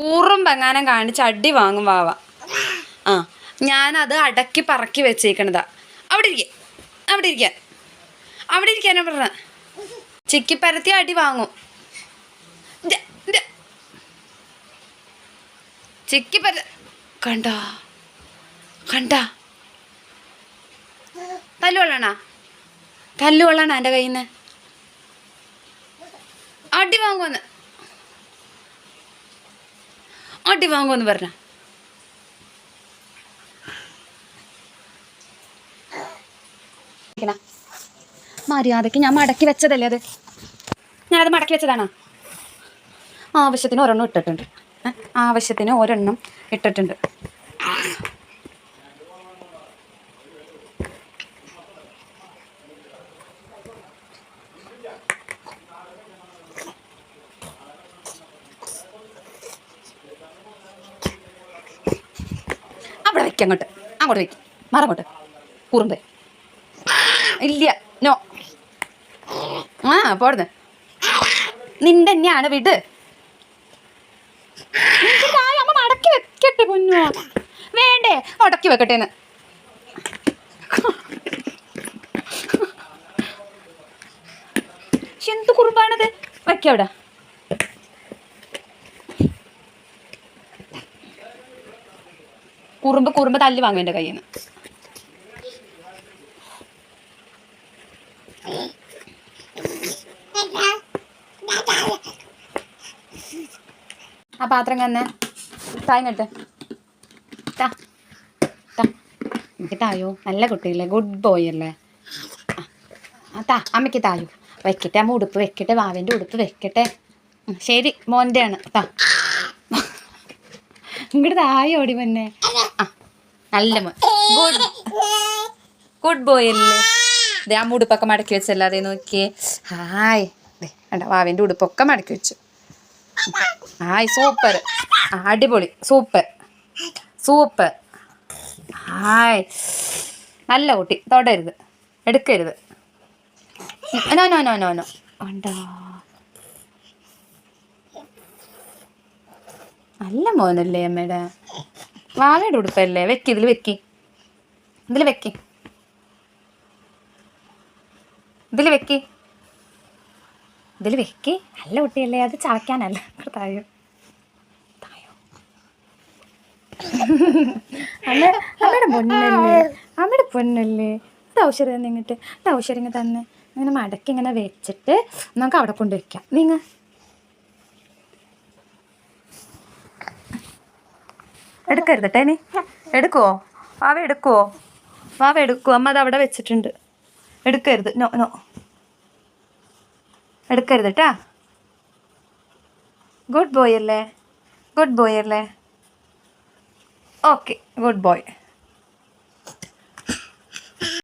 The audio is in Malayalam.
ഊറും ബെങ്ങാനം കാണിച്ച് അടി വാങ്ങും വാവ. ആ ഞാനത് അടക്കി പറക്കി വെച്ചേക്കണതാ. അവിടെ ഇരിക്ക. അവിടെ ഇരിക്കാൻ അവിടെ ഇരിക്കാനാ പറഞ്ഞ? ചിക്കി പരത്തി അടി വാങ്ങും. ചിക്കിപ്പര കണ്ട? കണ്ട? തല്ലുകൊള്ളണ? തല്ലുകൊള്ളണ എന്റെ കയ്യിൽ നിന്ന് അടി വാങ്ങുമെന്ന് അടി വാങ്ങുമെന്ന് പറഞ്ഞ. മര്യാദയ്ക്ക് ഞാൻ മടക്കി വെച്ചതല്ലേ അത്? ഞാനത് മടക്കി വെച്ചതാണോ? ആവശ്യത്തിന് ഒരെണ്ണം ഇട്ടിട്ടുണ്ട്. ആവശ്യത്തിന് ഒരെണ്ണം ഇട്ടിട്ടുണ്ട് അവിടെ അങ്ങോട്ട്. അങ്ങോട്ട് വെക്കും മാറങ്ങോട്ട്. കുറുമ്പ്. ഇല്ല. നോ. ആ പോടുന്ന്. നിന്റെ തന്നെയാണ് വിട്. അമ്മ മടക്കി വെക്കട്ടെ പൊന്നു. വേണ്ടേ. മടക്കി വെക്കട്ടെ എന്ന് എന്ത് കുറുമ്പാണത്? വെക്കവിടെ കുറുമ്പ് കുറുമ്പ് തല്ല് വാങ്ങും എന്റെ കയ്യിൽ നിന്ന് ആ പാത്രം കന്നെ തായങ്ങട്ട് തായോ? നല്ല കുട്ടിയല്ലേ? ഗുഡ് ബോയ് അല്ലേ? താ. അമ്മയ്ക്ക് തായോ? വെക്കട്ടെ. അമ്മ ഉടുപ്പ് വെക്കട്ടെ. വാവന്റെ ഉടുപ്പ് വെക്കട്ടെ. ശരി. മോന്റെ ആണ് താ. ഇങ്ങോട്ട് തായോ ഓടി പിന്നെ. നല്ല ഗുഡ് ഗുഡ് ബോയ് അല്ലേ? ദേ ഉടുപ്പൊക്കെ മടക്കി വെച്ചല്ലേ അതേ നോക്കിയേ. ഹായ്. വാവന്റെ ഉടുപ്പൊക്കെ മടക്കി വെച്ചു. ഹായ് സൂപ്പർ അടിപൊളി സൂപ്പർ സൂപ്പർ ഹായ്. നല്ല കുട്ടി തൊടരുത് എടുക്കരുത്. No no no no no ഉണ്ടാ നല്ല മോനല്ലേ അമ്മയുടെ വാഴയുടെ ഉടുപ്പല്ലേ? വെക്കി ഇതിൽ വെക്കി. ഇതിൽ വെക്കി. ഇതിൽ വെക്കി. ഇതിൽ വെക്കി. നല്ല കുട്ടിയല്ലേ അത് ചവയ്ക്കാനല്ല. തായോ? തായോ? അമ്മ അമ്മയുടെ പൊന്നല്ലേ? അമ്മയുടെ പൊന്നല്ലേ? ഇത് ഔഷധം തന്നെ ഇങ്ങോട്ട്. ഇത് ഔഷധം തന്നെ. ഇങ്ങനെ മടക്കി ഇങ്ങനെ വെച്ചിട്ട് നമുക്ക് അവിടെ കൊണ്ട് വെക്കാം നീങ്ങ. എടുക്കരുത് ടേനി എടുക്കുവോ? വാവ എടുക്കുവോ? വാവ എടുക്കുവോ? അമ്മ അത് അവിടെ വെച്ചിട്ടുണ്ട്. എടുക്കരുത്. No no. എടുക്കരുത് കേട്ടാ ഗുഡ് ബോയ് അല്ലേ? ഗുഡ് ബോയ് അല്ലേ? Okay good boy.